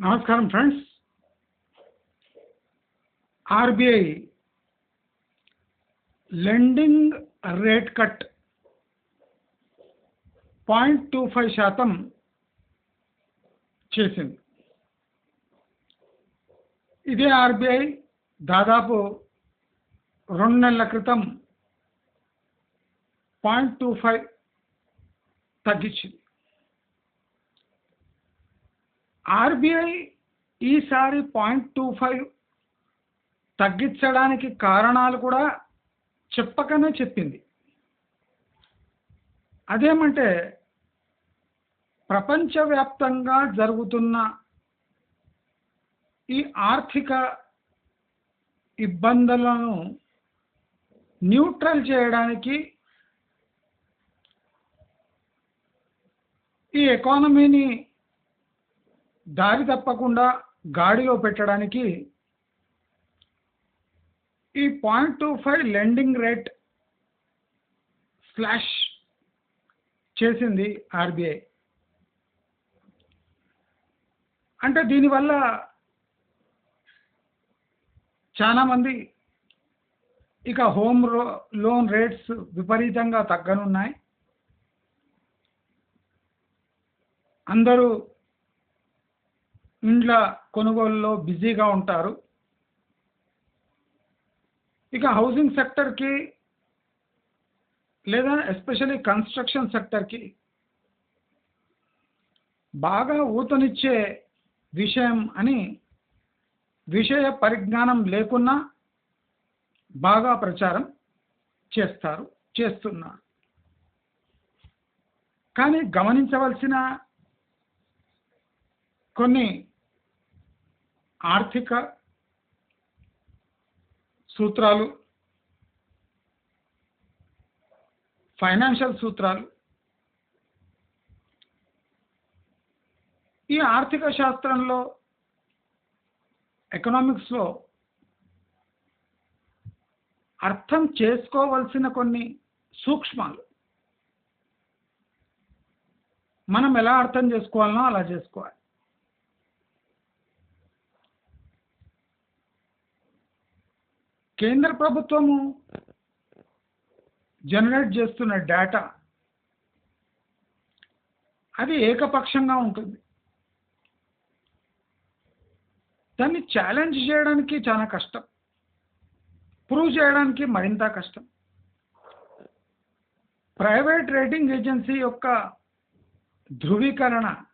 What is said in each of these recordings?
నమస్కారం friends. RBI lending rate cut point two five శాతం చేసింది. ఇదే ఆర్బీఐ దాదాపు రెండు నెలల క్రితం పాయింట్ టూ ఫైవ్ తగ్గించింది. ఆర్బీఐ ఈసారి పాయింట్ టూ ఫైవ్ తగ్గించడానికి కారణాలు కూడా చెప్పకనే చెప్పింది. అదేమంటే ప్రపంచవ్యాప్తంగా జరుగుతున్న ఈ ఆర్థిక ఇబ్బందులను న్యూట్రల్ చేయడానికి ఈ ఎకానమీని దారి తప్పకుండా గాడిలో పెట్టడానికి ఈ point two five lending rate slash చేసింది ఆర్బీఐ. అంటే దీనివల్ల చాలామంది ఇక హోమ్ లోన్ రేట్స్ విపరీతంగా తగ్గనున్నాయి. అందరూ ఇండ్ల కొనుగోలులో బిజీగా ఉంటారు. ఇక హౌసింగ్ సెక్టర్కి లేదా ఎస్పెషల్లీ కన్స్ట్రక్షన్ సెక్టర్కి బాగా ఊతనిచ్చే విషయం అని విషయ పరిజ్ఞానం లేకున్నా బాగా ప్రచారం చేస్తారు చేస్తున్నారు. కానీ గమనించవలసిన కొన్ని ఆర్థిక సూత్రాలు ఫైనాన్షియల్ సూత్రాలు. ఈ ఆర్థిక శాస్త్రంలో ఎకనామిక్స్లో అర్థం చేసుకోవలసిన కొన్ని సూక్ష్మాలు. మనం ఎలా అర్థం చేసుకోవాలనో అలా చేసుకోవాలి. కేంద్ర ప్రభుత్వము జనరేట్ చేస్తున్న డేటా అది ఏకపక్షంగా ఉంటుంది. దాన్ని ఛాలెంజ్ చేయడానికి చాలా కష్టం. ప్రూవ్ చేయడానికి మరింత కష్టం. ప్రైవేట్ రేటింగ్ ఏజెన్సీ యొక్క ధృవీకరణ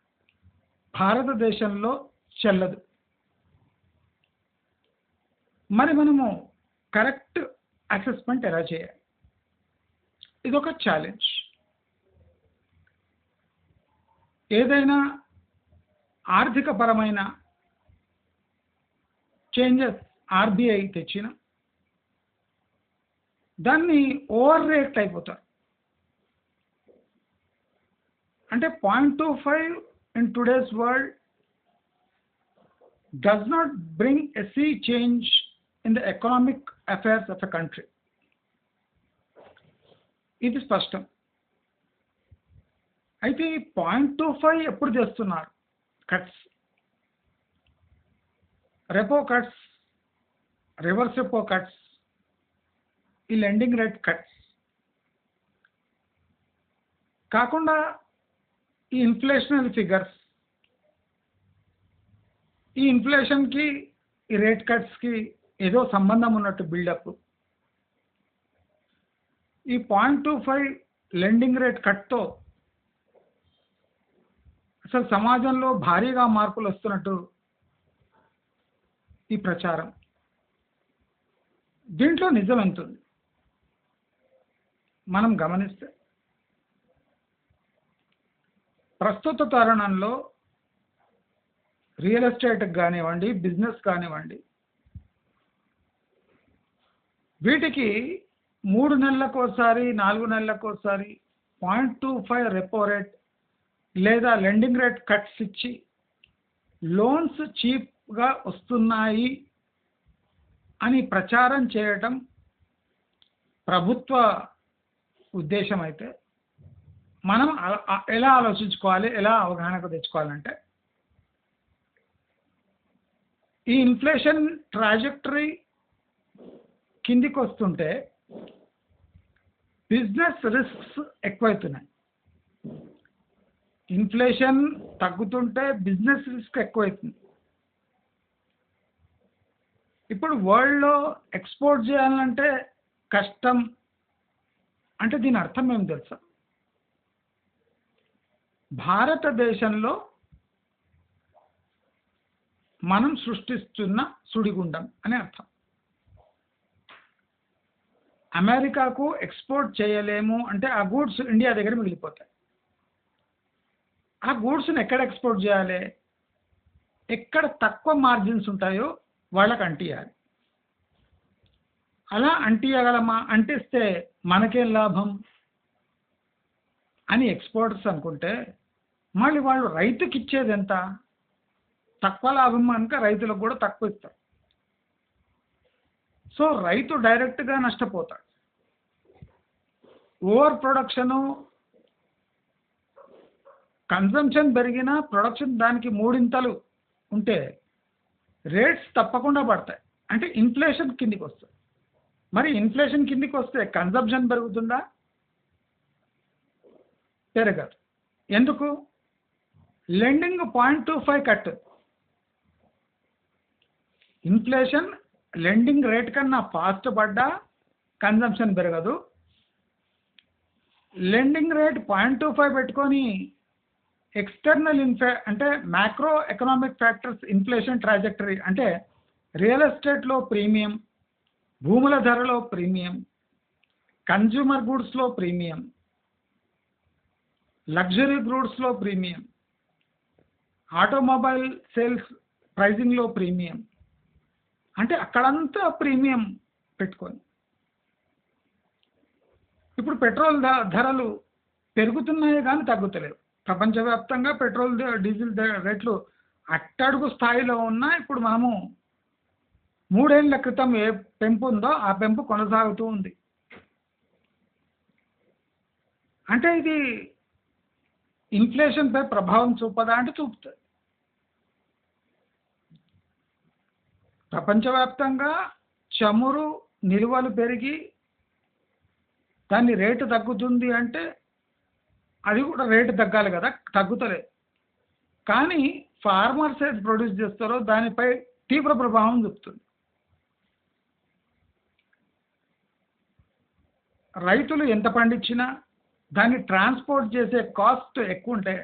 భారతదేశంలో చెల్లదు. మరి మనము కరెక్ట్ అసెస్మెంట్ ఎలా చేయాలి? ఇది ఒక ఛాలెంజ్ ఏదైనా ఆర్థికపరమైన చేంజెస్ ఆర్బీఐ తెచ్చిన దాన్ని ఓవర్ రేట్ అయిపోతారు. అంటే point two five in today's world does not bring a sea change in the economic affairs of a country ఇది స్పష్టం. అయితే ఈ పాయింట్ టూ ఫైవ్ ఎప్పుడు చేస్తున్నారు? Cuts. Repo cuts reverse repo cuts ఈ లెండింగ్ రేట్ కట్స్. కాకుండా ఈ ఇన్ఫ్లేషనల్ figures ఈ ఇన్ఫ్లేషన్కి ఈ రేట్ కట్స్కి ఏదో సంబంధం ఉన్నట్టు బిల్డప్ ఈ point two five lending rate కట్తో అసలు సమాజంలో భారీగా మార్పులు వస్తున్నట్టు ఈ ప్రచారం. దీంట్లో నిజం ఎంతుంది? మనం గమనిస్తే ప్రస్తుత తరుణంలో రియల్ ఎస్టేట్ కానివ్వండి బిజినెస్ కానివ్వండి వీటికి మూడు నెలలకోసారి నాలుగు నెలలకోసారి point two five repo rate లేదా లెండింగ్ రేట్ కట్స్ ఇచ్చి లోన్స్ చీప్గా వస్తున్నాయి అని ప్రచారం చేయటం ప్రభుత్వ ఉద్దేశం అయితే మనం ఎలా ఆలోచించుకోవాలి ఎలా అవగాహనకు తెచ్చుకోవాలంటే ఈ ఇన్ఫ్లేషన్ ట్రాజెక్టరీ కిందికి వస్తుంటే బిజినెస్ రిస్క్స్ ఎక్కువైతున్నాయి. ఇన్ఫ్లేషన్ తగ్గుతుంటే బిజినెస్ రిస్క్ ఎక్కువైతుంది. ఇప్పుడు వరల్డ్లో ఎక్స్పోర్ట్ చేయాలంటే కష్టం అంటే దీని అర్థం ఏం తెలుసా? భారతదేశంలో మనం సృష్టిస్తున్న సుడిగుండం అని అర్థం. అమెరికాకు ఎక్స్పోర్ట్ చేయలేము అంటే ఆ గూడ్స్ ఇండియా దగ్గర మిగిలిపోతాయి. ఆ గూడ్స్ని ఎక్కడ ఎక్స్పోర్ట్ చేయాలి? ఎక్కడ తక్కువ మార్జిన్స్ ఉంటాయో వాళ్ళకి అంటియాలి. అలా అంటియగలమా? అంటిస్తే మనకేం లాభం? అని ఎక్స్పోర్టర్స్ అనుకుంటే మళ్ళీ వాళ్ళు రైతుకి ఇచ్చేది ఎంత? తక్కువ లాభం కనుక రైతులకు కూడా తక్కువ ఇస్తారు. సో రైతు డైరెక్ట్గా నష్టపోతాడు. ఓవర్ ప్రొడక్షను కన్జంప్షన్ పెరిగినా ప్రొడక్షన్ దానికి మూడింతలు ఉంటే రేట్స్ తప్పకుండా పడతాయి. అంటే ఇన్ఫ్లేషన్ కిందికి వస్తుంది. మరి ఇన్ఫ్లేషన్ కిందికి వస్తే కన్జంప్షన్ పెరుగుతుందా? పెరగదు. ఎందుకు? Lending point two five cut. Inflation lending rate కన్నా ఫాస్ట్ పడ్డా కన్జంప్షన్ పెరగదు. Lending rate point two five పెట్టుకొని ఎక్స్టర్నల్ ఇన్ఫే అంటే macro economic factors inflation trajectory అంటే రియల్ ఎస్టేట్లో ప్రీమియం భూముల ధరలో ప్రీమియం కన్జ్యూమర్ గూడ్స్లో ప్రీమియం లగ్జరీ గూడ్స్లో ప్రీమియం ఆటోమొబైల్ సేల్స్ ప్రైజింగ్లో ప్రీమియం అంటే అక్కడంతా ప్రీమియం పెట్టుకొని. ఇప్పుడు పెట్రోల్ ధరలు పెరుగుతున్నాయి కానీ తగ్గుతలేవు. ప్రపంచవ్యాప్తంగా పెట్రోల్ డీజిల్ రేట్లు అట్టడుగు స్థాయిలో ఉన్నా ఇప్పుడు మనము మూడేళ్ళ క్రితం ఏ పెంపు ఉందో ఆ పెంపు కొనసాగుతూ ఉంది. అంటే ఇది ఇన్ఫ్లేషన్పై ప్రభావం చూపదా అంటే చూపుతుంది. ప్రపంచవ్యాప్తంగా చమురు నిల్వలు పెరిగి దాని రేటు తగ్గుతుంది అంటే అది కూడా రేటు తగ్గాలి కదా తగ్గుతలేదు కానీ ఫార్మర్స్ ఏది ప్రొడ్యూస్ చేస్తారో దానిపై తీవ్ర ప్రభావం చూపుతుంది. రైతులు ఎంత పండించినా దాన్ని ట్రాన్స్పోర్ట్ చేసే కాస్ట్ ఎక్కువ ఉంటే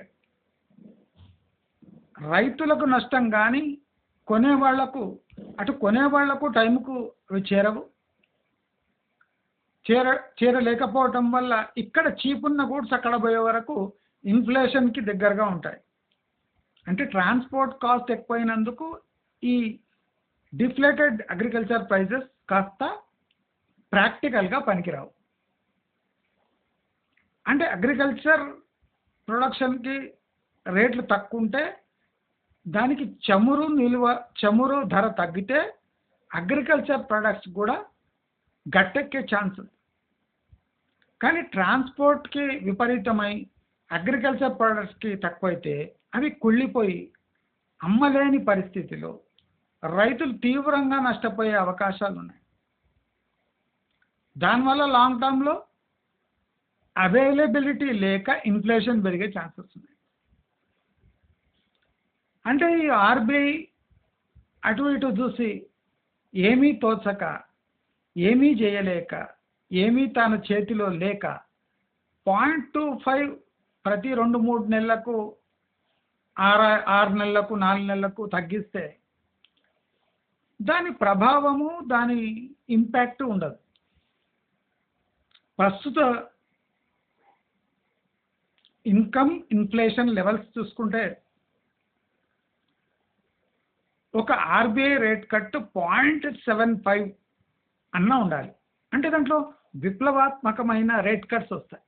రైతులకు నష్టం కానీ కొనేవాళ్ళకు అటు కొనేవాళ్ళకు టైంకు అవి చేరవు. చేర చేరలేకపోవటం వల్ల ఇక్కడ చీప్ ఉన్న గూడ్స్ అక్కడ పోయే వరకు ఇన్ఫ్లేషన్కి దగ్గరగా ఉంటాయి. అంటే ట్రాన్స్పోర్ట్ కాస్ట్ ఎక్కువైనందుకు ఈ డిఫ్లేటెడ్ అగ్రికల్చర్ ప్రైజెస్ కాస్త ప్రాక్టికల్గా పనికిరావు. అంటే అగ్రికల్చర్ ప్రొడక్షన్కి రేట్లు తక్కువ ఉంటే దానికి చమురు నిల్వ చమురు ధర తగ్గితే అగ్రికల్చర్ ప్రొడక్ట్స్ కూడా గట్టెక్కే ఛాన్స్ ఉంది. కానీ ట్రాన్స్పోర్ట్కి విపరీతమై అగ్రికల్చర్ ప్రొడక్ట్స్కి తక్కువైతే అవి కుళ్ళిపోయి అమ్మలేని పరిస్థితిలో రైతులు తీవ్రంగా నష్టపోయే అవకాశాలు ఉన్నాయి. దానివల్ల లాంగ్ టర్మ్లో అవైలబిలిటీ లేక ఇన్ఫ్లేషన్ పెరిగే ఛాన్సెస్ ఉన్నాయి అంటే ఈ ఆర్బీఐ అటు ఇటు చూసి ఏమీ తోచక ఏమీ చేయలేక ఏమీ తన చేతిలో లేక పాయింట్ టూ ఫైవ్ ప్రతి రెండు మూడు నెలలకు ఆరు ఆరు నెలలకు నాలుగు నెలలకు తగ్గిస్తే దాని ప్రభావము దాని ఇంపాక్ట్ ఉండదు. ప్రస్తుత ఇన్కమ్ ఇన్ఫ్లేషన్ లెవెల్స్ చూసుకుంటే ఒక RBI rate cut point seven five అన్న ఉండాలి. అంటే దాంట్లో విప్లవాత్మకమైన రేట్ కట్స్ వస్తాయి.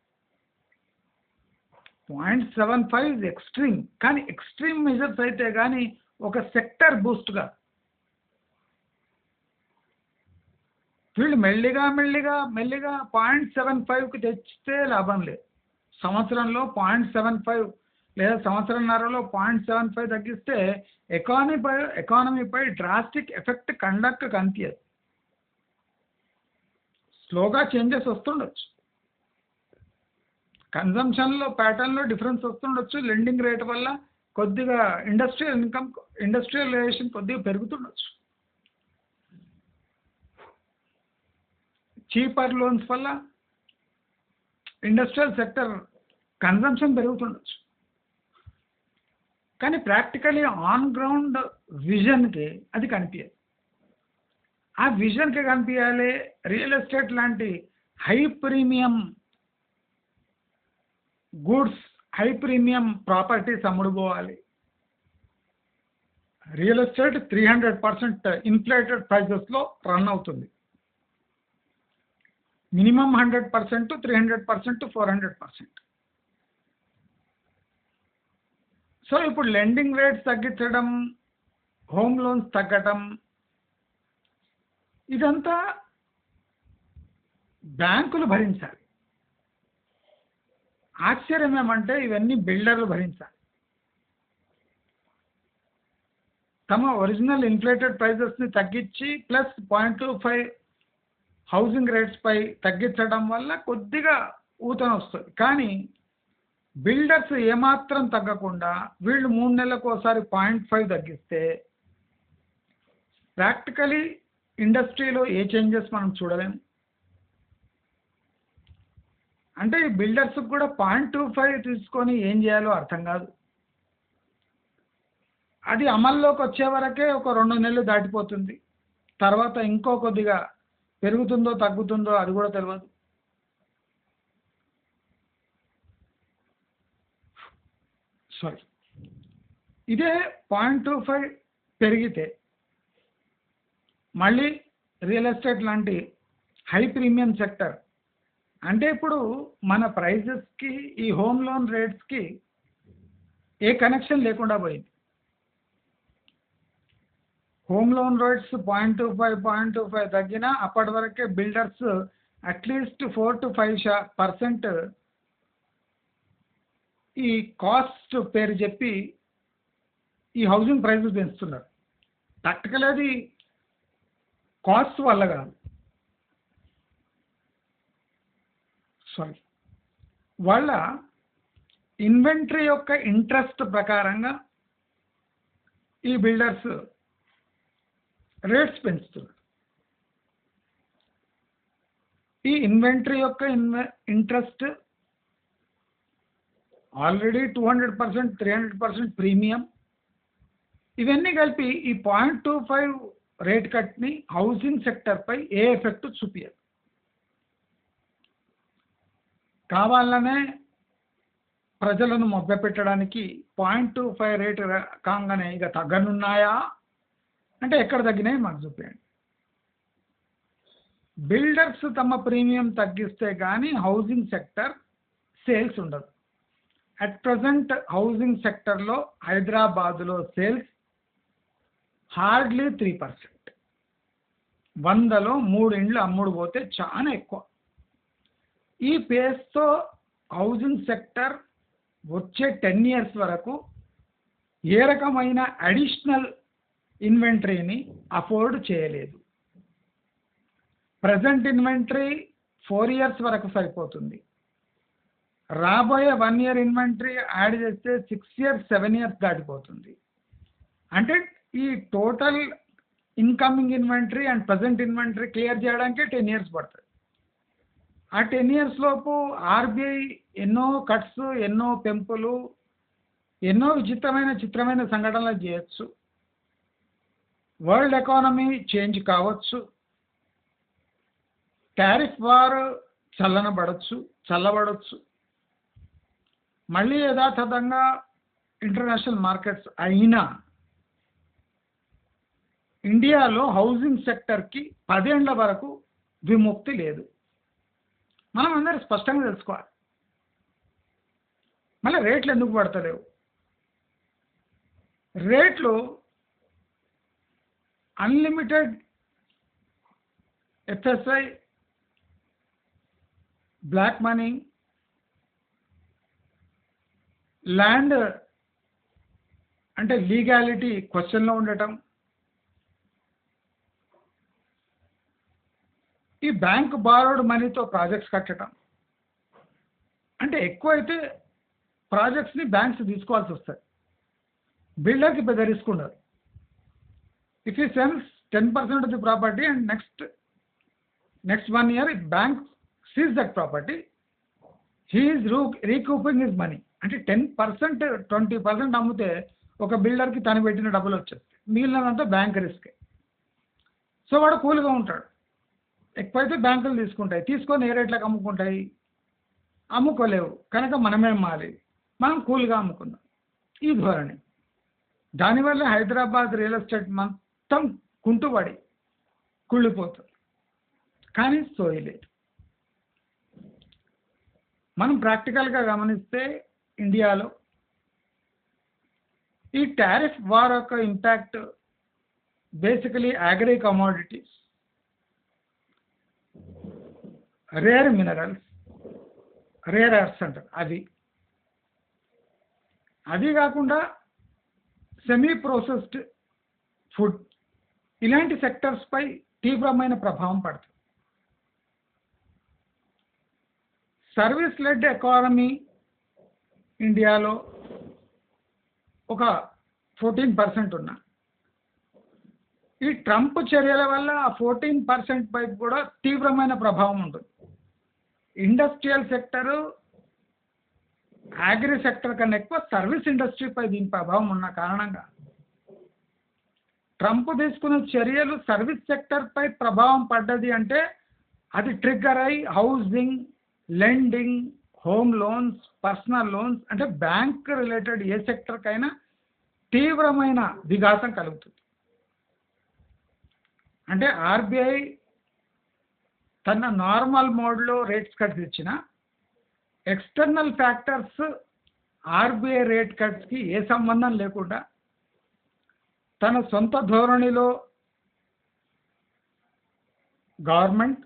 Point seven five is extreme. కానీ ఎక్స్ట్రీమ్ మెజర్స్ అయితే కానీ ఒక సెక్టర్ బూస్ట్గా వీళ్ళు మెల్లిగా మెల్లిగా మెల్లిగా పాయింట్ సెవెన్ ఫైవ్కి తెచ్చితే లాభం లేదు. సంవత్సరంలో పాయింట్ సెవెన్ ఫైవ్ లేదా సంవత్సరంన్నరలో పాయింట్ సెవెన్ ఫైవ్ తగ్గిస్తే ఎకానమీపై ఎకానమీపై డ్రాస్టిక్ ఎఫెక్ట్ కండక్ట్ కనిపించదు స్లోగా చేంజెస్ వస్తుండొచ్చు. కన్జంప్షన్లో ప్యాటర్న్లో డిఫరెన్స్ వస్తుండొచ్చు. లెండింగ్ రేట్ వల్ల కొద్దిగా ఇండస్ట్రియల్ ఇన్కమ్ ఇండస్ట్రియలైజేషన్ కొద్దిగా పెరుగుతుండొచ్చు. చీపర్ లోన్స్ వల్ల ఇండస్ట్రియల్ సెక్టర్ కన్జంప్షన్ పెరుగుతుండొచ్చు. కానీ ప్రాక్టికలీ ఆన్ గ్రౌండ్ విజన్కి అది కనిపించదు ఆ విజన్కి కనిపించాలి రియల్ ఎస్టేట్ లాంటి high premium goods high premium properties అమ్ముడుపోవాలి. Real estate three hundred percent inflated ప్రైజెస్లో రన్ అవుతుంది. Minimum hundred percent three hundred percent four hundred percent. So ఇప్పుడు లెండింగ్ రేట్స్ తగ్గించడం హోమ్ లోన్స్ తగ్గటం ఇదంతా బ్యాంకులు భరించాలి. ఆశ్చర్యం ఏమంటే ఇవన్నీ బిల్డర్లు భరించాలి. తమ ఒరిజినల్ ఇన్ఫ్లేటెడ్ ప్రైజెస్ని తగ్గించి plus point two five housing రేట్స్పై తగ్గించడం వల్ల కొద్దిగా ఊతన వస్తుంది కానీ బిల్డర్స్ ఏమాత్రం తగ్గకుండా వీళ్ళు మూడు నెలలకు ఒకసారి పాయింట్ ఫైవ్ తగ్గిస్తే ప్రాక్టికలీ ఇండస్ట్రీలో ఏ చేంజెస్ మనం చూడలేం. అంటే ఈ బిల్డర్స్కి కూడా పాయింట్ టూ ఫైవ్ తీసుకొని ఏం చేయాలో అర్థం కాదు. అది అమల్లోకి వచ్చే వరకే ఒక రెండు నెలలు దాటిపోతుంది. తర్వాత ఇంకో కొద్దిగా పెరుగుతుందో తగ్గుతుందో అది కూడా తెలియదు సారీ ఇదే పాయింట్ టూ ఫైవ్ పెరిగితే మళ్ళీ రియల్ ఎస్టేట్ లాంటి హై ప్రీమియం సెక్టర్ అంటే ఇప్పుడు మన ప్రైజెస్కి ఈ హోమ్ లోన్ రేట్స్కి ఏ కనెక్షన్ లేకుండా పోయింది. Home loan rates point two five point two five తగ్గినా అప్పటి వరకే builders at least four to five Shah percent ఈ కాస్ట్ పేరు చెప్పి ఈ హౌసింగ్ ప్రైజెస్ పెంచుతున్నారు. ప్రాక్టికల్ అది కాస్ట్ వల్ల కాదు. సారీ వాళ్ళ ఇన్వెంటరీ యొక్క ఇంట్రెస్ట్ ప్రకారంగా ఈ బిల్డర్స్ రేట్స్ పెంచుతున్నారు. ఈ ఇన్వెంటరీ యొక్క ఇన్వె interest already two hundred percent three hundred percent premium. ఇవన్నీ కలిపి ఈ పాయింట్ టూ ఫైవ్ రేట్ కట్ని హౌసింగ్ సెక్టర్పై ఏ ఎఫెక్ట్ చూపించదు కావాలనే ప్రజలను మభ్యపెట్టడానికి పాయింట్ టూ ఫైవ్ రేట్ కాగానే ఇక తగ్గనున్నాయా? అంటే ఎక్కడ తగ్గినాయి మాకు చూపించండి బిల్డర్స్ తమ ప్రీమియం తగ్గిస్తే కానీ హౌసింగ్ సెక్టర్ సేల్స్ ఉండదు. అట్ ప్రజెంట్ హౌసింగ్ సెక్టర్లో హైదరాబాదులో సేల్స్ హార్డ్లీ త్రీ పర్సెంట్ వందలో మూడు ఇండ్లు అమ్ముడు పోతే చాలా ఎక్కువ. ఈ పేస్తో హౌసింగ్ సెక్టర్ వచ్చే టెన్ ఇయర్స్ వరకు ఏ రకమైన అడిషనల్ ఇన్వెంటరీని అఫోర్డ్ చేయలేదు. ప్రజెంట్ ఇన్వెంటరీ ఫోర్ ఇయర్స్ వరకు సరిపోతుంది. రాబోయే వన్ ఇయర్ ఇన్వెంటరీ యాడ్ చేస్తే సిక్స్ ఇయర్స్ సెవెన్ ఇయర్స్ దాటిపోతుంది. అంటే ఈ total incoming inventory and present inventory clear చేయడానికి టెన్ ఇయర్స్ పడుతుంది. ఆ టెన్ ఇయర్స్ లోపు ఆర్బీఐ ఎన్నో కట్స్ ఎన్నో పెంపులు ఎన్నో విచిత్రమైన చిత్రమైన సంఘటనలు చేయొచ్చు. వరల్డ్ ఎకానమీ చేంజ్ కావచ్చు. టారిఫ్ వార్ చల్లనబడచ్చు చల్లబడచ్చు. మళ్ళీ యథాతథంగా ఇంటర్నేషనల్ మార్కెట్స్ అయినా ఇండియాలో హౌసింగ్ సెక్టర్కి పదేండ్ల వరకు విముక్తి లేదు. మనం అందరూ స్పష్టంగా తెలుసుకోవాలి. మళ్ళీ రేట్లు ఎందుకు పడతలేవు? రేట్లు unlimited FSI black money land అంటే లీగాలిటీ క్వశ్చన్లో ఉండటం. ఈ బ్యాంక్ బారోడ్ మనీతో ప్రాజెక్ట్స్ కట్టడం. అంటే ఎక్కువైతే ప్రాజెక్ట్స్ని బ్యాంక్స్ తీసుకోవాల్సి వస్తాయి. బిల్డర్కి పెద్ద రిస్క్ ఉండదు. If he sense ten percent of the property and next next one year bank seize that property he's రూ రీకూపింగ్ హిజ్ మనీ అంటే టెన్ పర్సెంట్ ట్వంటీ పర్సెంట్ అమ్మితే ఒక బిల్డర్కి తను పెట్టిన డబ్బులు వచ్చేస్తాయి. మిగిలినదంతా బ్యాంక్ రిస్క్. సో వాడు కూల్గా ఉంటాడు. ఎక్కువైతే బ్యాంకులు తీసుకుంటాయి. తీసుకొని ఏ రేట్లకు అమ్ముకుంటాయి? అమ్ముకోలేవు. కనుక మనమే అమ్మాలి. మనం కూల్గా అమ్ముకుందాం ఈ ధోరణి. దానివల్ల హైదరాబాద్ రియల్ ఎస్టేట్ మొత్తం కుంటుపడి కుళ్ళిపోతుంది. కానీ సోయలేదు. మనం ప్రాక్టికల్గా గమనిస్తే ఇండియాలో. ఈ టారిఫ్ వార్ యొక్క impact basically agri commodities rare minerals rare earths అంటారు అవి. అది కాకుండా సెమీ ప్రాసెస్డ్ ఫుడ్ ఇలాంటి సెక్టర్స్పై తీవ్రమైన ప్రభావం పడుతుంది. సర్వీస్ లెడ్ ఎకానమీ ఇండియాలో ఒక ఫోర్టీన్ పర్సెంట్ ఉన్నా. ఈ ట్రంప్ చర్యల వల్ల ఆ ఫోర్టీన్ పర్సెంట్ పై కూడా తీవ్రమైన ప్రభావం ఉంటుంది. ఇండస్ట్రియల్ సెక్టరు అగ్రి సెక్టర్ కన్నా ఎక్కువ సర్వీస్ ఇండస్ట్రీపై దీని ప్రభావం ఉన్న కారణంగా ట్రంప్ తీసుకున్న చర్యలు సర్వీస్ సెక్టర్పై ప్రభావం పడ్డది అంటే అది ట్రిగ్గర్ అయి housing lending home loans personal loans అంటే బ్యాంక్ రిలేటెడ్ ఏ సెక్టర్కైనా తీవ్రమైన విఘాతం కలుగుతుంది. అంటే ఆర్బీఐ తన నార్మల్ మోడ్లో రేట్స్ కట్స్ ఇచ్చిన ఎక్స్టర్నల్ ఫ్యాక్టర్స్ ఆర్బీఐ రేట్ కట్స్కి ఏ సంబంధం లేకుండా తన సొంత ధోరణిలో గవర్నమెంట్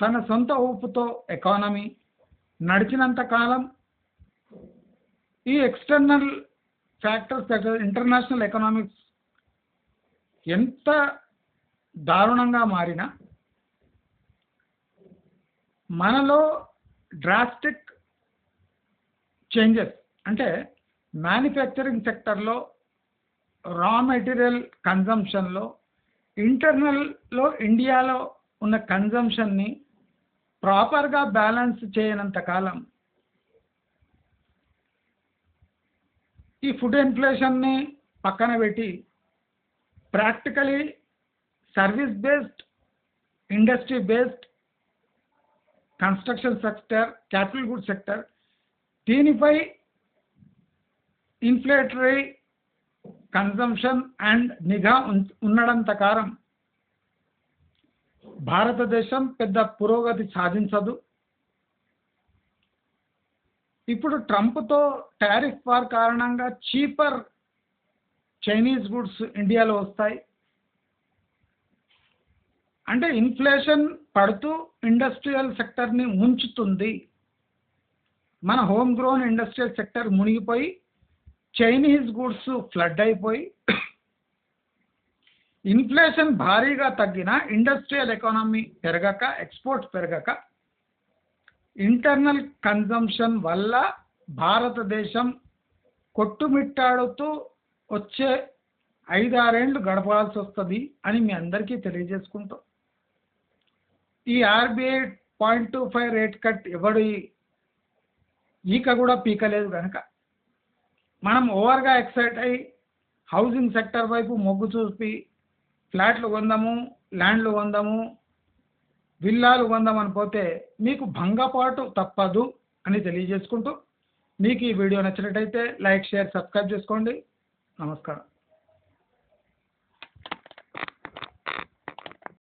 తన సొంత ఊపుతో ఎకానమీ నడిచినంత కాలం ఈ ఎక్స్టర్నల్ ఫ్యాక్టర్స్ ఇంటర్నేషనల్ ఎకనామిక్స్ ఎంత దారుణంగా మారినా మనలో డ్రాస్టిక్ చేంజెస్ అంటే మ్యానుఫ్యాక్చరింగ్ సెక్టర్లో రా మెటీరియల్ కన్జంప్షన్లో ఇంటర్నల్లో ఇండియాలో ఉన్న కన్జంప్షన్ని ప్రాపర్గా బ్యాలెన్స్ చేయనంత కాలం ఈ ఫుడ్ ఇన్ఫ్లేషన్ని పక్కన పెట్టి practically service based industry based construction sector capital good sector దీనిపై ఇన్ఫ్లేటరీ కన్జంప్షన్ అండ్ నిఘా ఉన్- ఉన్నడంత భారతదేశం పెద్ద పురోగతి సాధించదు. ఇప్పుడు ట్రంప్తో టారిఫ్ వార్ కారణంగా చీపర్ చైనీస్ గుడ్స్ ఇండియాలో వస్తాయి. అంటే ఇన్ఫ్లేషన్ పడుతూ ఇండస్ట్రియల్ సెక్టర్ని ముంచుతుంది. మన హోమ్ గ్రోన్ ఇండస్ట్రియల్ సెక్టర్ మునిగిపోయి చైనీస్ గుడ్స్ ఫ్లడ్ అయిపోయి ఇన్ఫ్లేషన్ భారీగా తగ్గిన ఇండస్ట్రియల్ ఎకానమీ పెరగక ఎక్స్పోర్ట్స్ పెరగక ఇంటర్నల్ కన్జంప్షన్ వల్ల భారతదేశం కొట్టుమిట్టాడుతూ వచ్చే ఐదారేండ్లు గడపాల్సి వస్తుంది అని మీ అందరికీ తెలియజేసుకుంటాం. ఈ RBI point two five rate cut ఎవడి ఈక కూడా పీకలేదు కనుక మనం ఓవర్గా ఎక్సైట్ అయ్యి హౌసింగ్ సెక్టర్ వైపు మొగ్గు చూపి ఫ్లాట్లు కొందాము ల్యాండ్లు కొందాము విల్లాలు కొందామని పోతే మీకు భంగపాటు తప్పదు అని తెలియజేసుకుంటూ మీకు ఈ వీడియో నచ్చినట్టయితే లైక్ షేర్ సబ్స్క్రైబ్ చేసుకోండి. నమస్కారం.